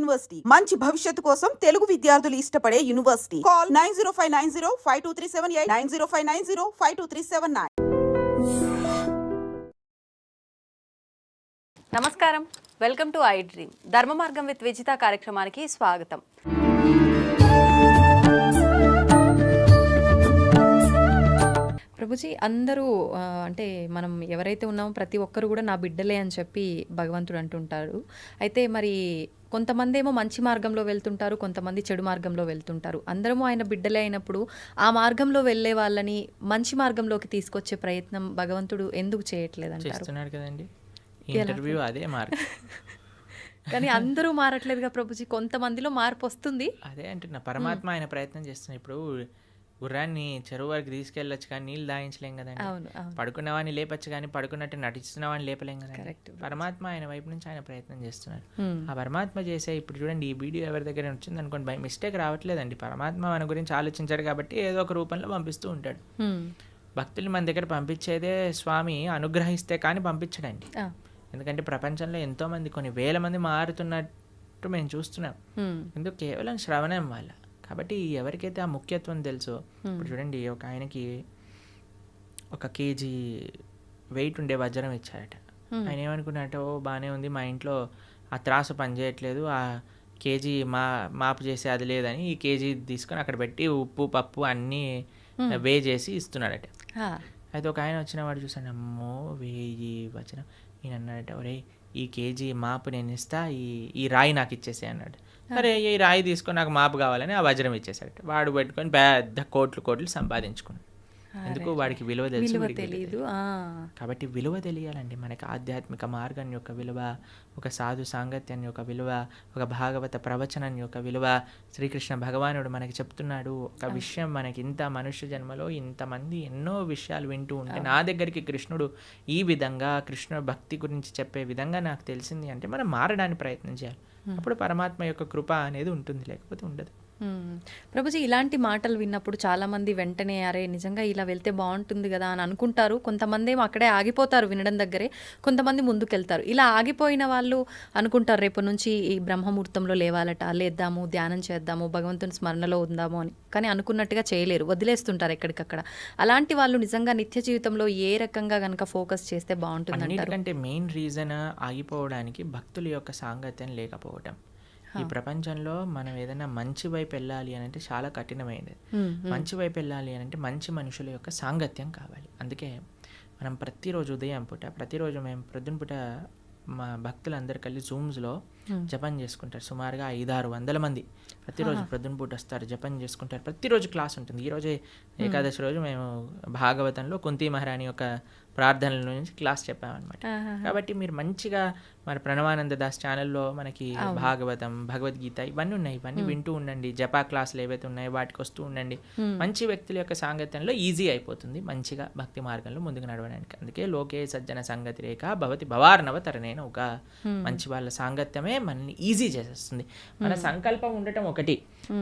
University. మంచి భవిష్యత్తు కోసం తెలుగు విద్యార్థులు ఇష్టపడే university. Call nine zero five nine zero five two three seven eight nine zero five nine zero five two three seven nine. నమస్కారం. Welcome to I dream. ధర్మ మార్గం with Vijitha కార్యక్రమానికి స్వాగతం. ప్రభుజీ అందరూ అంటే మనం ఎవరైతే ఉన్నామో ప్రతి ఒక్కరు కూడా నా బిడ్డలే అని చెప్పి భగవంతుడు అంటుంటారు. అయితే మరి కొంతమంది ఏమో మంచి మార్గంలో వెళ్తుంటారు కొంతమంది చెడు మార్గంలో వెళ్తుంటారు. అందరము ఆయన బిడ్డలే అయినప్పుడు ఆ మార్గంలో వెళ్ళే వాళ్ళని మంచి మార్గంలోకి తీసుకొచ్చే ప్రయత్నం భగవంతుడు ఎందుకు చేస్తున్నాడు కదండి. ఇంటర్వ్యూ అదే మార్క్ కానీ అందరూ మారట్లేదుగా ప్రభుజీ కొంతమందిలో మార్పు వస్తుంది. అదే అంటున్నా పరమాత్మ ఆయన ప్రయత్నం చేస్తున్నా ఇప్పుడు గుర్రాన్ని చెరువు వరకు తీసుకెళ్ళొచ్చు కానీ నీళ్ళు దాయించలేం కదండి అవును అవును పడుకున్న వాడిని లేపచ్చు కానీ పడుకున్నట్టు నటిస్తున్న వాడిని లేపలేం Correct. పరమాత్మ ఆయన వైపు నుంచి ఆయన ప్రయత్నం చేస్తున్నారు. ఆ పరమాత్మ చేసే ఇప్పుడు చూడండి ఈ వీడియో ఎవరి దగ్గర వచ్చింది అనుకోండి బై మిస్టేక్ రావట్లేదండి పరమాత్మ మన గురించి ఆలోచించాడు కాబట్టి ఏదో ఒక రూపంలో పంపిస్తూ ఉంటాడు. భక్తులు మన దగ్గర పంపించేదే స్వామి అనుగ్రహిస్తే కానీ పంపించడండి. ఎందుకంటే ప్రపంచంలో ఎంతో మంది కొన్ని వేల మంది మారుతున్నట్టు మేము చూస్తున్నాం. ఎందుకు కేవలం శ్రవణం వల్ల కాబట్టి ఎవరికైతే ఆ ముఖ్యత్వం తెలుసో ఇప్పుడు చూడండి ఒక ఆయనకి ఒక కేజీ వెయిట్ ఉండే వజ్రం ఇచ్చారట. ఆయన ఏమనుకున్నట్ట ఓ బాగానే ఉంది మా ఇంట్లో ఆ త్రాసు పనిచేయట్లేదు ఆ కేజీ మా మాపు చేసే అది లేదని ఈ కేజీ తీసుకొని అక్కడ పెట్టి ఉప్పు పప్పు అన్నీ వే చేసి ఇస్తున్నాడట. అయితే ఒక ఆయన వచ్చిన వాడు చూసాను అమ్మో వెయ్యి వచ్చిన ఈయన అన్నాడట ఒరే ఈ కేజీ మాపు నేను ఇస్తా ఈ ఈ రాయి నాకు ఇచ్చేసే అన్నాడు. అరే ఈ రాయి తీసుకొని నాకు మాపు కావాలని ఆ వజ్రం ఇచ్చేసాడట వాడు పెట్టుకొని పెద్ద కోట్లు కోట్లు సంపాదించుకున్నాడు. ఎందుకు? వాడికి విలువ ఆ. కాబట్టి విలువ తెలియాలండి. మనకి ఆధ్యాత్మిక మార్గం యొక్క విలువ ఒక సాధు సాంగత్యం యొక్క విలువ ఒక భాగవత ప్రవచనం యొక్క విలువ. శ్రీకృష్ణ భగవానుడు మనకి చెప్తున్నాడు ఒక విషయం మనకి ఇంత మనుష్య జన్మలో ఇంతమంది ఎన్నో విషయాలు వింటూ ఉంటే నా దగ్గరికి కృష్ణుడు ఈ విధంగా కృష్ణుడు భక్తి గురించి చెప్పే విధంగా నాకు తెలిసింది అంటే మనం మారడానికి ప్రయత్నం చేయాలి. అప్పుడు పరమాత్మ యొక్క కృప అనేది ఉంటుంది లేకపోతే ఉండదు. ప్రభుజీ ఇలాంటి మాటలు విన్నప్పుడు చాలా మంది వెంటనే అరే నిజంగా ఇలా వెళ్తే బాగుంటుంది కదా అని అనుకుంటారు. కొంతమంది అక్కడే ఆగిపోతారు వినడం దగ్గరే. కొంతమంది ముందుకెళ్తారు. ఇలా ఆగిపోయిన వాళ్ళు అనుకుంటారు రేపు నుంచి ఈ బ్రహ్మముహూర్తంలో లేవాలట లేద్దాము ధ్యానం చేద్దాము భగవంతుని స్మరణలో ఉందాము అని. కానీ అనుకున్నట్టుగా చేయలేరు. వదిలేస్తుంటారు ఎక్కడికక్కడ. అలాంటి వాళ్ళు నిజంగా నిత్య జీవితంలో ఏ రకంగా కనుక ఫోకస్ చేస్తే బాగుంటుంది అంటే మెయిన్ రీజన్ ఆగిపోవడానికి భక్తుల యొక్క సాంగత్యం లేకపోవడం ఈ ప్రపంచంలో మనం ఏదైనా మంచి వైపు వెళ్ళాలి అని అంటే చాలా కఠినమైనది. మంచి వైపు వెళ్ళాలి అని అంటే మంచి మనుషుల యొక్క సాంగత్యం కావాలి. అందుకే మనం ప్రతిరోజు ఉదయం పూట ప్రతిరోజు మేము ప్రొద్దున పూట మా భక్తులందరూ కలిసి జూమ్స్లో జపం చేసుకుంటారు. సుమారుగా ఐదారు వందల మంది. ప్రతిరోజు ప్రొద్దున పూట వస్తారు జపం చేసుకుంటారు. ప్రతిరోజు క్లాస్ ఉంటుంది. ఈరోజే ఏకాదశి రోజు మేము భాగవతంలో కుంతి మహారాణి యొక్క ప్రార్థనల నుంచి క్లాస్ చెప్పామన్నమాట. కాబట్టి మీరు మంచిగా మరి ప్రణవానంద దాస్ ఛానల్లో మనకి భాగవతం భగవద్గీత ఇవన్నీ ఉన్నాయి. ఇవన్నీ వింటూ ఉండండి. జపా క్లాసులు ఏవైతే ఉన్నాయో వాటికి వస్తూ ఉండండి. మంచి వ్యక్తుల యొక్క సాంగత్యంలో ఈజీ అయిపోతుంది. మంచిగా భక్తి మార్గంలో ముందుకు నడవడానికి. అందుకే లోకే సజ్జన సంగతి రేఖ భవతి భవార్ణవ తరనేన ఒక మంచి వాళ్ళ సాంగత్యమే మనల్ని ఈజీ చేసేస్తుంది. మన సంకల్పం ఉండటం ఒకటి.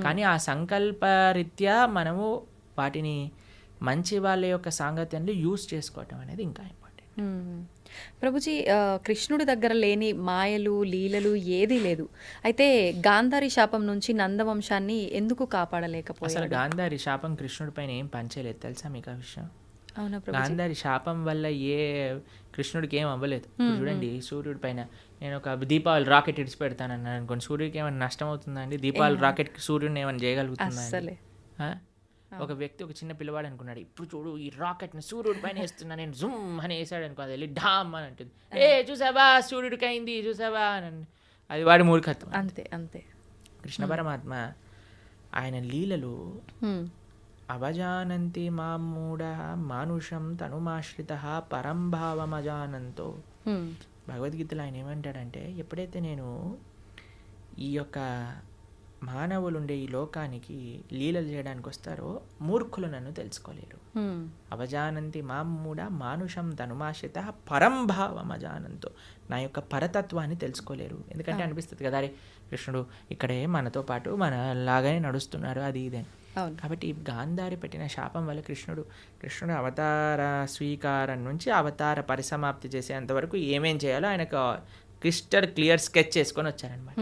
కానీ ఆ సంకల్ప రీత్యా మనము వాటిని మంచి వాళ్ళ యొక్క సాంగత్యంలో యూస్ చేసుకోవటం అనేది ఇంకా ఇంపార్టెంట్. ప్రభుజీ కృష్ణుడి దగ్గర లేని మాయలు లీలలు ఏదీ లేదు. అయితే గాంధారి శాపం నుంచి నందవంశాన్ని ఎందుకు కాపాడలేకపోయారు అసలు గాంధారి శాపం కృష్ణుడి పైన ఏం పంచలేదు తెలుసా మీకు ఆ విషయం? గాంధారి శాపం వల్ల ఏ కృష్ణుడికి ఏం అవ్వలేదు. చూడండి సూర్యుడి పైన నేను ఒక దీపావళి రాకెట్ ఇడిచి పెడతానన్నాను అనుకోండి. సూర్యుడికి ఏమైనా నష్టం అవుతుందా అండి దీపావళి రాకెట్ సూర్యుడిని ఏమైనా చేయగలుగుతుందా? ఒక వ్యక్తి ఒక చిన్న పిల్లవాడు అనుకున్నాడు ఇప్పుడు చూడు ఈ రాకెట్ని సూర్యుడి పైన వేస్తున్నా నేను జుమ్ అని వేసాడు అనుకో అది వెళ్ళి ఢామ్ అని అంటుంది. ఏ చూసావా? సూర్యుడికి అయింది చూసావా? అన్- అది. వాడి మూర్ఖత్వం. అంతే అంతే. కృష్ణ పరమాత్మ ఆయన లీలలు అవజానంతి మామూఢ మానుషం తనుమాశ్రిత పరం భావమజానంతో. భగవద్గీతలో ఆయన ఏమంటాడంటే ఎప్పుడైతే నేను ఈ యొక్క మానవులు ఉండే ఈ లోకానికి లీలలు చేయడానికి వస్తారో మూర్ఖులు నన్ను తెలుసుకోలేరు. అవజానంతి మామూఢ మానుషం తనుమాశ్రిత పరం భావమజానంతో. నా యొక్క పరతత్వాన్ని తెలుసుకోలేరు. ఎందుకంటే అనిపిస్తుంది కదా అరే కృష్ణుడు ఇక్కడే మనతో పాటు మన లాగానే నడుస్తున్నారు అది ఇది కాబట్టి గాంధారి పెట్టిన శాపం వల్ల కృష్ణుడు కృష్ణుడు అవతార స్వీకారం నుంచి అవతార పరిసమాప్తి చేసేంత వరకు ఏమేం చేయాలో ఆయనకు క్రిస్టల్ క్లియర్ స్కెచ్ చేసుకొని వచ్చారనమాట.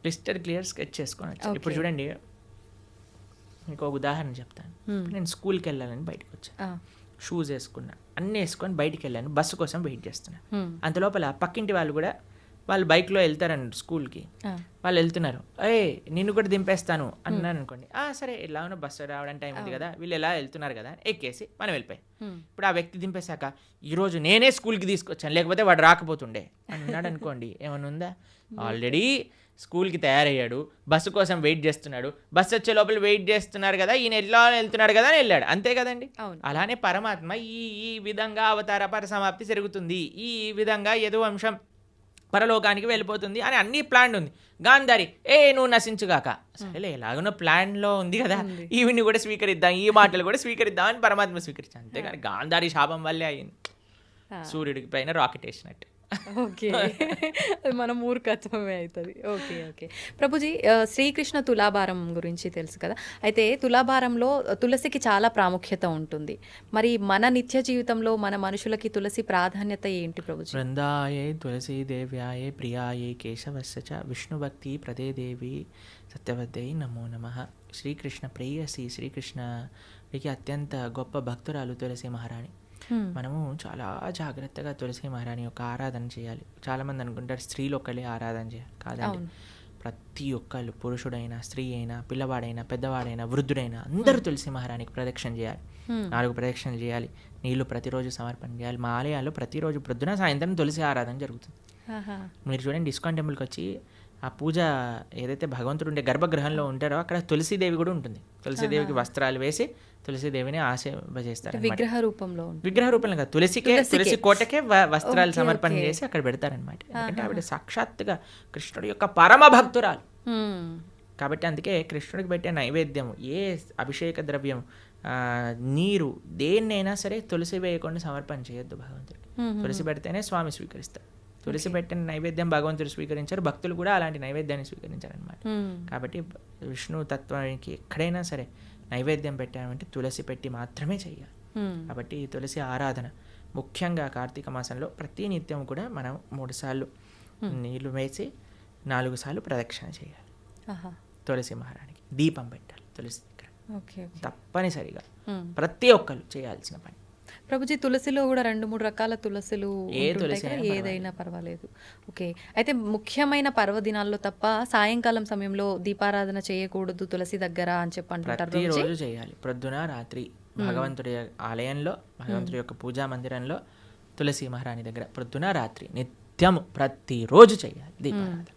క్లిస్టర్ క్లియర్ స్కెచ్ చేసుకోవచ్చు ఇప్పుడు చూడండి మీకు ఒక ఉదాహరణ చెప్తాను. నేను స్కూల్కి వెళ్ళాలని బయటకు వచ్చాను. షూస్ వేసుకున్నా అన్నీ వేసుకొని బయటికి వెళ్ళాను బస్సు కోసం వెయిట్ చేస్తున్నా. హ్మ్. అంత లోపల పక్కింటి వాళ్ళు కూడా వాళ్ళు బైక్లో వెళ్తారండి స్కూల్కి. వాళ్ళు వెళ్తున్నారు. ఏ నిన్ను కూడా దింపేస్తాను అన్నాను అనుకోండి ఆ సరే ఎలా ఉన్నా బస్సు రావడానికి టైం ఉంది కదా వీళ్ళు ఎలా వెళ్తున్నారు కదా ఎక్కేసి మనం వెళ్ళిపోయి. ఇప్పుడు ఆ వ్యక్తి దింపేశాక ఈరోజు నేనే స్కూల్కి తీసుకొచ్చాను లేకపోతే వాడు రాకపోతుండే అన్నాడు అనుకోండి ఏమైనా ఉందా ఆల్రెడీ స్కూల్కి తయారయ్యాడు బస్సు కోసం వెయిట్ చేస్తున్నాడు బస్సు వచ్చే లోపల వెయిట్ చేస్తున్నారు కదా ఈయన ఎలా వెళ్తున్నాడు కదా అని వెళ్ళాడు. అంతే కదండి. అలానే పరమాత్మ ఈ ఈ విధంగా అవతార పరసమాప్తి జరుగుతుంది. ఈ విధంగా ఏదో అంశం పరలోకానికి వెళ్ళిపోతుంది అని అన్ని ప్లాన్ ఉంది. గాంధారి ఏ నువ్వు నశించుగాక. సరేలే ఎలాగున్న ప్లాన్లో ఉంది కదా. ఈవిని కూడా స్వీకరిద్దాం ఈ మాటలు కూడా స్వీకరిద్దాం అని పరమాత్మ స్వీకరించాను అంతేగాని గాంధారి శాపం వల్లే అయింది. సూర్యుడికి పైన రాకెట్ వేసినట్టు. ఓకే. అది మన మూర్ఖత్వమే అవుతుంది. Okay okay. ప్రభుజీ శ్రీకృష్ణ తులాభారం గురించి తెలుసు కదా? అయితే తులాభారంలో తులసికి చాలా ప్రాముఖ్యత ఉంటుంది. మరి మన నిత్య జీవితంలో మన మనుషులకి తులసి ప్రాధాన్యత ఏంటి ప్రభుజీ? బృందాయే తులసీదేవ్యాయే ప్రియాయే కేశవస్య చ విష్ణుభక్తి ప్రదే దేవి సత్యవద్యై నమో నమ. శ్రీకృష్ణ ప్రేయసి శ్రీకృష్ణకి అత్యంత గొప్ప భక్తురాలు తులసి మహారాణి. మనము చాలా జాగ్రత్తగా తులసి మహారాణి యొక్క ఆరాధన చేయాలి. చాలామంది అనుకుంటారు స్త్రీలు ఒక్కళ్ళే ఆరాధన చేయాలి. కాదండి. ప్రతి ఒక్కళ్ళు పురుషుడైనా స్త్రీ అయినా పిల్లవాడైనా పెద్దవాడైనా వృద్ధుడైనా అందరూ తులసి మహారాణికి ప్రదక్షిణ చేయాలి. నాలుగు ప్రదక్షిణలు చేయాలి. నీళ్ళు ప్రతిరోజు సమర్పణ చేయాలి. మా ఆలయాల్లో ప్రతిరోజు ప్రొద్దున సాయంత్రం తులసి ఆరాధన జరుగుతుంది. మీరు చూడండి ఇస్కాన్ టెంపుల్కి వచ్చి ఆ పూజ ఏదైతే భగవంతుడు ఉండే గర్భగృహంలో ఉంటారో అక్కడ తులసీదేవి కూడా ఉంటుంది. తులసీదేవికి వస్త్రాలు వేసి తులసీదేవిని ఆశీర్వజేస్తారు విగ్రహ రూపంలో విగ్రహ రూపంలో కాదు తులసికే తులసి కోటకే వస్త్రాలు సమర్పణ చేసి అక్కడ పెడతారనమాట ఎందుకంటే ఆవిడ సాక్షాత్తుగా కృష్ణుడి యొక్క పరమ భక్తురాలు. కాబట్టి అందుకే కృష్ణుడికి పెట్టే నైవేద్యం ఏ అభిషేక ద్రవ్యం ఆ, నీరు దేన్నైనా సరే తులసి వేయకుండా సమర్పణ చేయొద్దు భగవంతుడికి. తులసి పెడితేనే స్వామి స్వీకరిస్తారు. తులసి పెట్టిన నైవేద్యం భగవంతుడు స్వీకరించారు భక్తులు కూడా అలాంటి నైవేద్యాన్ని స్వీకరించారనమాట హ్మ్. కాబట్టి విష్ణు తత్వానికి ఎక్కడైనా సరే నైవేద్యం పెట్టామంటే తులసి పెట్టి మాత్రమే చేయాలి. కాబట్టి ఈ తులసి ఆరాధన ముఖ్యంగా కార్తీక మాసంలో ప్రతి నిత్యం కూడా మనం మూడు సార్లు నీళ్ళు వేసి నాలుగు సార్లు ప్రదక్షిణ చేయాలి. తులసి మహారాణికి దీపం పెట్టాలి తులసి దగ్గర తప్పనిసరిగా. ప్రతి ఒక్కరు చేయాల్సిన పని ప్రభుజీ తులసిలో కూడా రెండు మూడు రకాల తులసులు ఏదైనా పర్వాలేదు. ఓకే. అయితే ముఖ్యమైన పర్వదినాల్లో తప్ప సాయంకాలం సమయంలో దీపారాధన చేయకూడదు తులసి దగ్గర అని చెప్పి అంటుంటారు చేయాలి. ప్రొద్దున రాత్రి భగవంతుడి ఆలయంలో భగవంతుడి యొక్క పూజా మందిరంలో తులసి మహారాణి దగ్గర ప్రొద్దున రాత్రి నిత్యము ప్రతిరోజు చేయాలి దీపారాధన.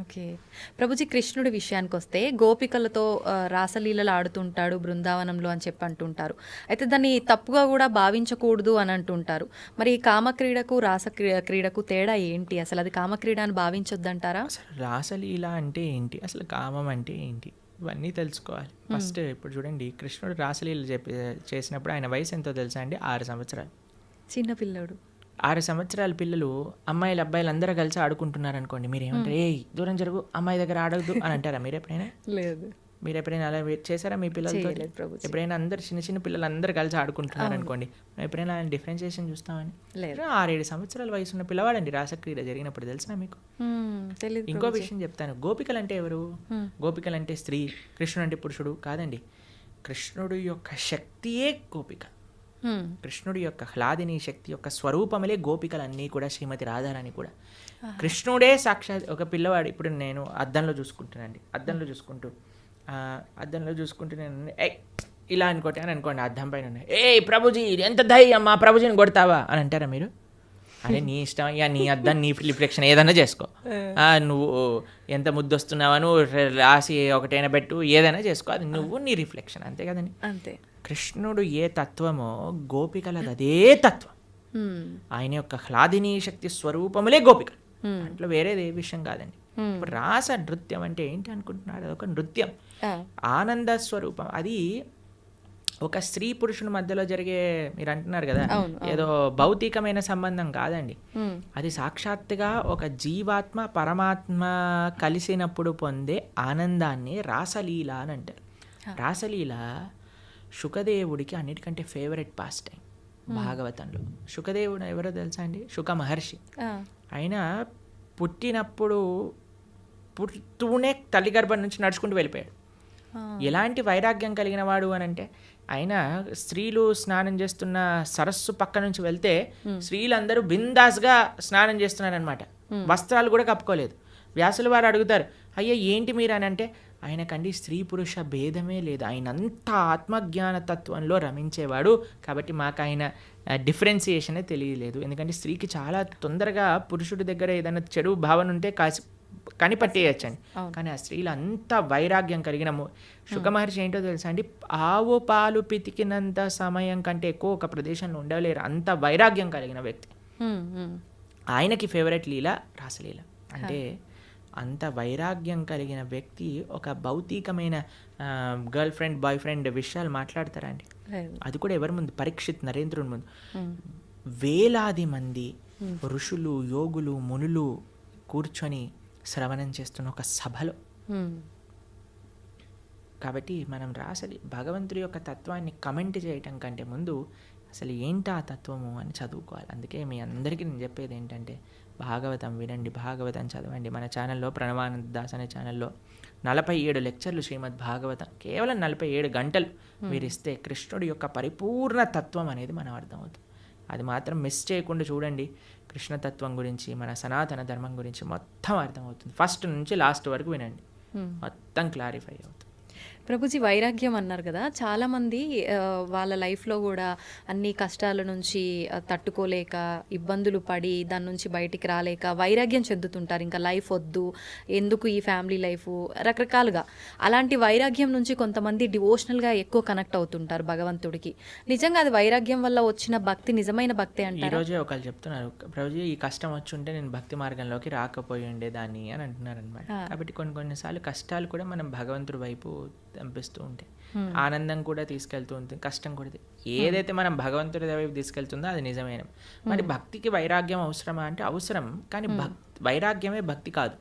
ఓకే. ప్రభుజీ కృష్ణుడి విషయానికి వస్తే గోపికలతో రాసలీలలు ఆడుతుంటాడు బృందావనంలో అని చెప్పి అంటుంటారు. అయితే దాన్ని తప్పుగా కూడా భావించకూడదు అని అంటుంటారు. మరి ఈ కామక్రీడకు రాస క్రీ- క్రీడకు తేడా ఏంటి? అసలు అది కామక్రీడ అని భావించొద్దంటారా? అసలు రాసలీల అంటే ఏంటి? అసలు కామం అంటే ఏంటి? ఇవన్నీ తెలుసుకోవాలి. ఫస్ట్ ఇప్పుడు చూడండి కృష్ణుడు రాసలీల చెప్పి చేసినప్పుడు ఆయన వయసు ఎంతో తెలుసా అండి? ఆరు సంవత్సరాలు. చిన్న పిల్లడు. ఆరు సంవత్సరాల పిల్లలు అమ్మాయిలు అబ్బాయిలు అందరూ కలిసి ఆడుకుంటున్నారు అనుకోండి మీరు ఏమంటారు ఏ దూరం జరుగు అమ్మాయి దగ్గర ఆడవద్దు అని అంటారా? మీరు ఎప్పుడైనా లేదు. మీరు ఎప్పుడైనా అలా చేశారా మీ పిల్లలతో. ఎప్పుడైనా అందరు చిన్న చిన్న పిల్లలు అందరూ కలిసి ఆడుకుంటున్నారు అనుకోండి ఎప్పుడైనా డిఫరెన్షియేషన్ చూస్తామని? లేదు. ఆరేడు సంవత్సరాల వయసు ఉన్న పిల్లవాడండి రాసక్రీడ జరిగినప్పుడు తెలిసిన మీకు? ఇంకో విషయం చెప్తాను గోపికలు అంటే ఎవరు? గోపికలు అంటే స్త్రీ కృష్ణుడు అంటే పురుషుడు కాదండి. కృష్ణుడు యొక్క శక్తియే గోపిక. కృష్ణుడి యొక్క హ్లాదిని శక్తి యొక్క స్వరూపములే గోపికలన్నీ కూడా శ్రీమతి రాధారాణి కూడా. కృష్ణుడే సాక్షాత్ ఒక పిల్లవాడు ఇప్పుడు నేను అద్దంలో చూసుకుంటానండి అద్దంలో చూసుకుంటూ ఆ, అద్దంలో చూసుకుంటూ నేను ఏ ఇలా అనుకోటే అని అనుకోండి అద్దం పైన ఉన్నాయి. ఏ ప్రభుజీ ఎంత ధైర్యం మా ప్రభుజీని కొడతావా? అని అంటారా మీరు? అరే నీ ఇష్టం అయ్యా నీ అద్దం నీ రిఫ్లెక్షన్ ఏదైనా చేసుకో. ఆ, నువ్వు ఎంత ముద్దు వస్తున్నావా నువ్వు రాసి ఒకటైనా పెట్టు ఏదైనా చేసుకో. అది నువ్వు నీ రిఫ్లెక్షన్. అంతే కదండి. అంతే. కృష్ణుడు ఏ తత్వమో గోపికలది అదే తత్వం. ఆయన యొక్క హ్లాదిని శక్తి స్వరూపములే గోపికలు. దాంట్లో వేరేది ఏ విషయం కాదండి. ఇప్పుడు రాస నృత్యం అంటే ఏంటి అనుకుంటున్నాడు? అదొక నృత్యం. ఆనంద స్వరూపం. అది ఒక స్త్రీ పురుషుని మధ్యలో జరిగే మీరు అంటున్నారు కదా ఏదో భౌతికమైన సంబంధం కాదండి. అది సాక్షాత్తుగా ఒక జీవాత్మ పరమాత్మ కలిసినప్పుడు పొందే ఆనందాన్ని రాసలీల అని అంటారు. రాసలీల శుకదేవుడికి అన్నిటికంటే ఫేవరెట్ పాస్ టైం భాగవతంలో. శుకదేవుడు ఎవరో తెలుసా అండి? శుక మహర్షి. ఆయన పుట్టినప్పుడు పుడుతూనే తల్లి గర్భం నుంచి నడుచుకుంటూ వెళ్ళిపోయాడు. ఎలాంటి వైరాగ్యం కలిగిన వాడు అని అంటే ఆయన స్త్రీలు స్నానం చేస్తున్న సరస్సు పక్క నుంచి వెళ్తే స్త్రీలందరూ బిందాస్గా స్నానం చేస్తున్నారనమాట వస్త్రాలు కూడా కప్పుకోలేదు. వ్యాసుల వారు అడుగుతారు అయ్యా ఏంటి మీరు? అని అంటే ఆయనకండి స్త్రీ పురుష భేదమే లేదు. ఆయన అంత ఆత్మజ్ఞాన తత్వంలో రమించేవాడు. కాబట్టి మాకు ఆయన డిఫరెన్సియేషనే తెలియలేదు. ఎందుకంటే స్త్రీకి చాలా తొందరగా పురుషుడి దగ్గర ఏదైనా చెడు భావన ఉంటే కాసి కనిపట్టేయచ్చండి. కానీ ఆ స్త్రీలు అంత వైరాగ్యం కలిగిన ము- శుక మహర్షి ఏంటో తెలుసా అండి? ఆవు పాలు పితికినంత సమయం కంటే ఎక్కువ ఒక ప్రదేశంలో ఉండలేరు. అంత వైరాగ్యం కలిగిన వ్యక్తి. ఆయనకి ఫేవరెట్ లీల రాసలీల. అంటే అంత వైరాగ్యం కలిగిన వ్యక్తి ఒక భౌతికమైన గర్ల్ ఫ్రెండ్ బాయ్ ఫ్రెండ్ విషయాలు మాట్లాడతారా అండి లేదు. అది కూడా ఎవరి ముందు? పరీక్షిత్ నరేంద్రుని ముందు. వేలాది మంది ఋషులు యోగులు మునులు కూర్చొని శ్రవణం చేస్తున్న ఒక సభలో. హ్మ్. కాబట్టి మనం రాసలి భగవంతుడి యొక్క తత్వాన్ని కమెంట్ చేయటం కంటే ముందు అసలు ఏంటి ఆ తత్వము అని చదువుకోవాలి. అందుకే మీ అందరికీ నేను చెప్పేది ఏంటంటే భాగవతం వినండి భాగవతం చదవండి. మన ఛానల్లో ప్రణవానంద దాస్ అనే ఛానల్లో నలభై ఏడు లెక్చర్లు శ్రీమద్ భాగవతం కేవలం నలభై ఏడు గంటలు మీరు ఇస్తే కృష్ణుడి యొక్క పరిపూర్ణ తత్వం అనేది మనం అర్థమవుతుంది. అది మాత్రం మిస్ చేయకుండా చూడండి. కృష్ణతత్వం గురించి మన సనాతన ధర్మం గురించి మొత్తం అర్థమవుతుంది. ఫస్ట్ నుంచి లాస్ట్ వరకు వినండి. మొత్తం క్లారిఫై అవుతుంది ప్రభుజీ వైరాగ్యం అన్నారు కదా. చాలామంది వాళ్ళ లైఫ్లో కూడా అన్ని కష్టాల నుంచి తట్టుకోలేక ఇబ్బందులు పడి దాని నుంచి బయటికి రాలేక వైరాగ్యం చెందుతుంటారు. ఇంకా లైఫ్ వద్దు ఎందుకు ఈ ఫ్యామిలీ లైఫ్? రకరకాలుగా. అలాంటి వైరాగ్యం నుంచి కొంతమంది డివోషనల్గా ఎక్కువ కనెక్ట్ అవుతుంటారు భగవంతుడికి. నిజంగా అది వైరాగ్యం వల్ల వచ్చిన భక్తి నిజమైన భక్తి ఈ అంటారు రోజే ఒకళ్ళు చెప్తున్నారు. ప్రభుజీ ఈ కష్టం వచ్చి ఉంటే నేను భక్తి మార్గంలోకి రాకపోయి ఉండేదాన్ని అని అంటున్నారు అనమాట కాబట్టి కొన్ని కొన్నిసార్లు కష్టాలు కూడా మనం భగవంతుడి వైపు పంపిస్తూ ఉంటాయి ఆనందం కూడా తీసుకెళ్తూ ఉంటుంది కష్టం కూడా ఏదైతే మనం భగవంతుడి వైపు తీసుకెళ్తుందో అది నిజమైన. మరి భక్తికి వైరాగ్యం అవసరమా అంటే అవసరం కానీ భక్ వైరాగ్యమే భక్తి కాదు.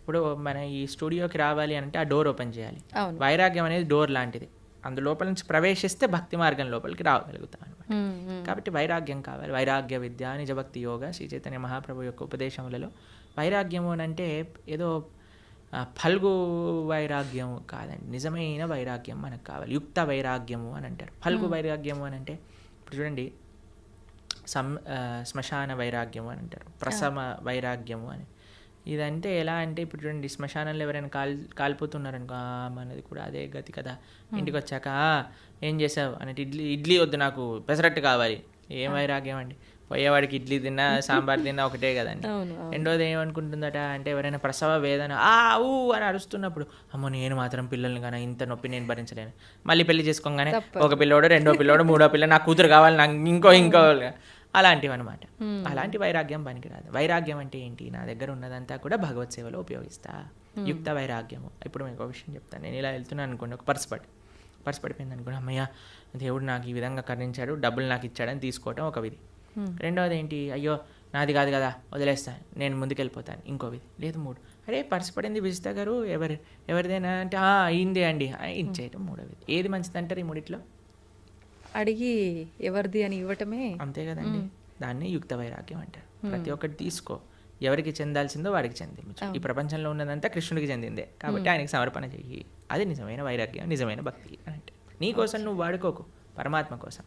ఇప్పుడు మన ఈ స్టూడియోకి రావాలి అంటే ఆ డోర్ ఓపెన్ చేయాలి. వైరాగ్యం అనేది డోర్ లాంటిది. అందు లోపల నుంచి ప్రవేశిస్తే భక్తి మార్గం లోపలికి రాగలుగుతాం అనమాట. కాబట్టి వైరాగ్యం కావాలి. వైరాగ్య విద్య నిజభక్తి యోగ శ్రీ చైతన్య మహాప్రభు యొక్క ఉపదేశములలో వైరాగ్యము అంటే ఏదో ఫల్గు వైరాగ్యం కాదండి. నిజమైన వైరాగ్యం మనకు కావాలి. యుక్త వైరాగ్యము అని అంటారు. ఫల్గు వైరాగ్యము అని అంటే ఇప్పుడు చూడండి సం శ్మశాన వైరాగ్యము అని అంటారు. ప్రసమ వైరాగ్యము అని. ఇదంటే ఎలా అంటే ఇప్పుడు చూడండి శ్మశానంలో ఎవరైనా కాల్ కాలిపోతున్నారనుకో "ఆ, మనది కూడా అదే గతి కదా. ఇంటికి వచ్చాక "ఆ, ఏం చేసావు? అంటే ఇడ్లీ ఇడ్లీ వద్దు నాకు పెసరట్టు కావాలి. ఏం వైరాగ్యం అండి. పోయేవాడికి ఇడ్లీ తిన్నా సాంబార్ తిన్నా ఒకటే కదండి. రెండోది ఏమనుకుంటుందట అంటే ఎవరైనా ప్రసవ వేదన ఆ ఊ అని అరుస్తున్నప్పుడు అమ్మో నేను మాత్రం పిల్లల్ని కానీ ఇంత నొప్పి నేను భరించలేను. మళ్ళీ పెళ్ళి చేసుకోగానే ఒక పిల్లోడు రెండో పిల్లోడు మూడో పిల్ల నా కూతురు కావాలి నాకు ఇంకో ఇంకో అలాంటివి అనమాట అలాంటి వైరాగ్యం పనికిరాదు. వైరాగ్యం అంటే ఏంటి? నా దగ్గర ఉన్నదంతా కూడా భగవత్ సేవలో ఉపయోగిస్తా. యుక్త వైరాగ్యము. ఇప్పుడు మీకు ఒక విషయం చెప్తాను నేను ఇలా వెళ్తున్నాను అనుకోండి ఒక పర్స్ పడి పర్స్ పడిపోయింది అనుకోండి అమ్మయ్య దేవుడు నాకు ఈ విధంగా కరుణించాడు డబ్బులు నాకు ఇచ్చాడని తీసుకోవటం ఒక విధి. రెండవది ఏంటి అయ్యో నాది కాదు కదా వదిలేస్తాను నేను ముందుకెళ్ళిపోతాను ఇంకో విధి. లేదు మూడు. అరే పర్స్ పడింది విజిత గారు ఎవరి ఎవరిదైనా అంటే "ఆ, అయిందే అండి. ఆ, ఇచ్చేయటం మూడో విధి. ఏది మంచిది అంటారు ఈ మూడిట్లో? అడిగి ఎవరిది అని ఇవ్వటమే. అంతే కదండి. దాన్ని యుక్త వైరాగ్యం అంటారు. ప్రతి ఒక్కటి తీసుకో. ఎవరికి చెందాల్సిందో వాడికి చెందించు ఈ ప్రపంచంలో ఉన్నదంతా కృష్ణుడికి చెందిందే. కాబట్టి ఆయనకి సమర్పణ చెయ్యి. అది నిజమైన వైరాగ్యం నిజమైన భక్తి అని అంటే నీ కోసం నువ్వు వాడుకోకు. పరమాత్మ కోసం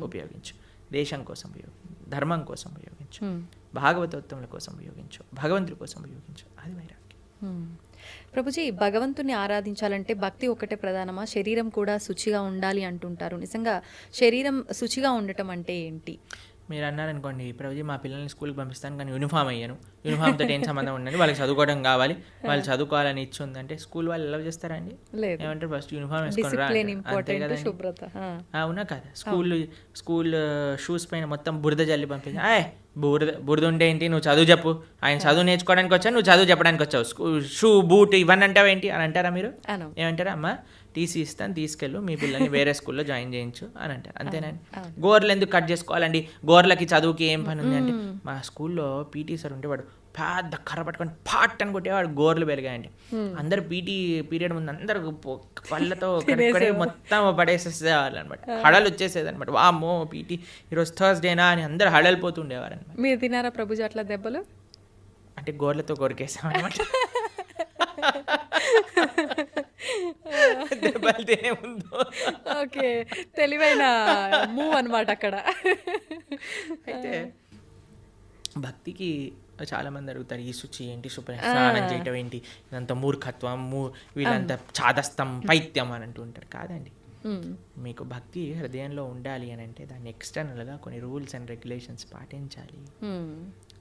ఉపయోగించు. దేశం కోసం ఉపయోగించు ధర్మం కోసం ఉపయోగించు హ్మ్. భాగవతోత్తముల కోసం ఉపయోగించు భగవంతుడి కోసం ఉపయోగించు. అది వైరాగ్యం. హ్మ్. ప్రభుజీ భగవంతుని ఆరాధించాలంటే భక్తి ఒకటే ప్రధానమా? శరీరం కూడా శుచిగా ఉండాలి అంటుంటారు. నిజంగా శరీరం శుచిగా ఉండటం అంటే ఏంటి? మీరు అన్నారనుకోండి ప్రభుజీ మా పిల్లల్ని స్కూల్కి పంపిస్తాను కానీ యూనిఫామ్ అయ్యాను యూనిఫామ్ తోటి ఏం సంబంధం ఉండండి వాళ్ళకి చదువుకోవడం కావాలి. వాళ్ళు చదువుకోవాలని ఇచ్చి ఉందంటే స్కూల్ వాళ్ళు ఎలా చేస్తారా అండి? లేదు. ఏమంటారు? ఫస్ట్ యూనిఫామ్ వేసుకొని రా. అంతే ఆ. అవునా కదా? స్కూల్ స్కూల్ షూస్ పైన మొత్తం బురద జల్లి పంపించి ఆయ్ బురద బురద ఉంటే ఏంటి? నువ్వు చదువు చెప్పు. ఆయన చదువు నేర్చుకోవడానికి వచ్చావు నువ్వు చదువు చెప్పడానికి వచ్చావు. షూ బూట్ ఇవన్నీ అంటావు ఏంటి? అని అంటారా మీరు? ఏమంటారా? అమ్మ టీసీ ఇస్తాను తీసుకెళ్ళు మీ పిల్లల్ని వేరే స్కూల్లో జాయిన్ చేయించు అని అంటారు అంతేనండి గోర్లు ఎందుకు కట్ చేసుకోవాలండి? గోర్లకి చదువుకి ఏం పని ఉంది అంటే మా స్కూల్లో పీటీ సార్ ఉంటే వాడు పెద్ద కర్ర పట్టుకొని పాట్ అని కొట్టేవాడు గోర్లు పెరిగాయండి. అందరు పీటీ పీరియడ్ ముందు అందరు పళ్ళతో మొత్తం పడేసేసేవాళ్ళు అనమాట హడలు వచ్చేసేది అనమాట వామ్మో పీటీ ఈరోజు థర్స్డేనా అని అందరు హడలిపోతుండేవారు అనమాట మీరు తినారా ప్రభుజీ అట్లా దెబ్బలు? అంటే గోర్లతో కొరికేసాం అనమాట దెబ్బలు తినే ముందు. ఓకే తెలివైన మూవ్ అన్నమాట అక్కడ. అయితే భక్తికి చాలా మంది అడుగుతారు ఈ శుచి ఏంటి? శుభ్ర స్నానం చేయటం ఏంటి? ఇదంతా మూర్ఖత్వం మూ వీళ్ళంతా చాదస్తం పైత్యం అని అంటూ ఉంటారు. కాదండి. మీకు భక్తి హృదయంలో ఉండాలి అని అంటే దాన్ని ఎక్స్టర్నల్గా కొన్ని రూల్స్ అండ్ రెగ్యులేషన్స్ పాటించాలి.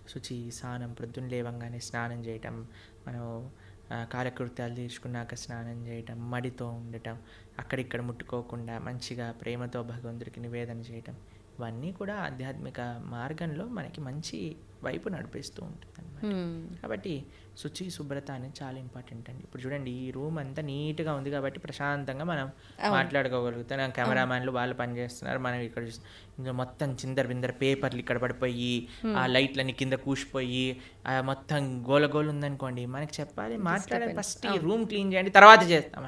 శుచి స్నానం ప్రొద్దున లేవంగానే స్నానం చేయటం మనం కాలకృత్యాలు తీర్చుకున్నాక స్నానం చేయటం మడితో ఉండటం అక్కడిక్కడ ముట్టుకోకుండా మంచిగా ప్రేమతో భగవంతుడికి నివేదన చేయటం ఇవన్నీ కూడా ఆధ్యాత్మిక మార్గంలో మనకి మంచి వైపు నడిపిస్తూ ఉంటుంది అన్నమాట మ్మ్. కాబట్టి శుచి శుభ్రత అనేది చాలా ఇంపార్టెంట్ అండి. ఇప్పుడు చూడండి ఈ రూమ్ అంతా నీట్గా ఉంది కాబట్టి ప్రశాంతంగా మనం మాట్లాడుకోగలుగుతాం. కెమెరామ్యాన్లు వాళ్ళు పనిచేస్తున్నారు మనం ఇక్కడ. ఇంకా మొత్తం చిందర బిందర పేపర్లు ఇక్కడ పడిపోయి ఆ లైట్లన్నీ కింద కూసిపోయి మొత్తం గోల గోల ఉందనుకోండి మనకి చెప్పాలి మాట్లాడాలి ఫస్ట్ ఈ రూమ్ క్లీన్ చేయండి తర్వాత చేస్తాం.